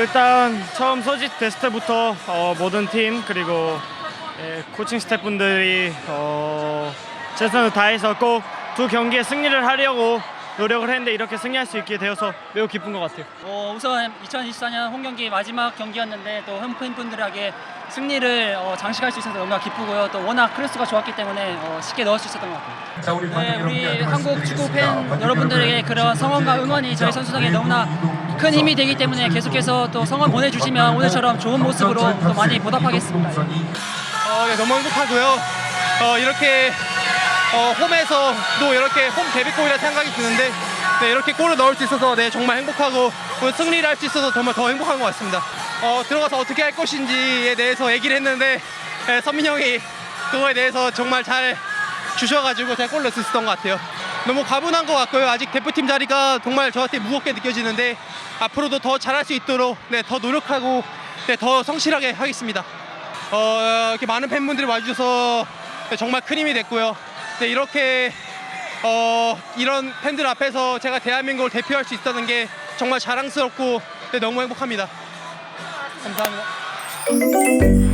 일단 처음 소집됐을 때부터 어, 모든 팀 그리고 예, 코칭 스태프분들이 어, 최선을 다해서 꼭 두 경기에 승리를 하려고 노력을 했는데 이렇게 승리할 수 있게 되어서 매우 기쁜 것 같아요. 어, 우선 2024년 홈 경기 마지막 경기였는데 또 홈팬분들에게 승리를 어, 장식할 수 있어서 너무나 기쁘고요. 또 워낙 크로스가 좋았기 때문에 어, 쉽게 넣을 수 있었던 것 같아요. 자, 우리 네, 우리 한국. 축구 팬 여러분들에게 그런 성원과 응원이 저희 선수들에게 너무나 큰 힘이 되기 때문에 계속해서 또 성원 보내주시면 오늘처럼 좋은 모습으로 또 많이 보답하겠습니다. 어, 네, 너무 행복하고요. 어, 이렇게 어, 홈에서도 이렇게 홈 데뷔골이라 생각이 드는데 네, 이렇게 골을 넣을 수 있어서 네, 정말 행복하고 오늘 승리를 할 수 있어서 정말 더 행복한 것 같습니다. 어, 들어가서 어떻게 할 것인지에 대해서 얘기를 했는데 네, 선민 형이 그거에 대해서 정말 잘 주셔가지고 제가 골 넣을 수 있었던 것 같아요. 너무 가분한 것 같고요. 아직 대표팀 자리가 정말 저한테 무겁게 느껴지는데 앞으로도 더 잘할 수 있도록 네, 더 노력하고 네, 더 성실하게 하겠습니다. 어, 이렇게 많은 팬분들이 와주셔서 네, 정말 큰 힘이 됐고요. 네, 이렇게 어, 이런 팬들 앞에서 제가 대한민국을 대표할 수 있다는 게 정말 자랑스럽고 네, 너무 행복합니다. 감사합니다.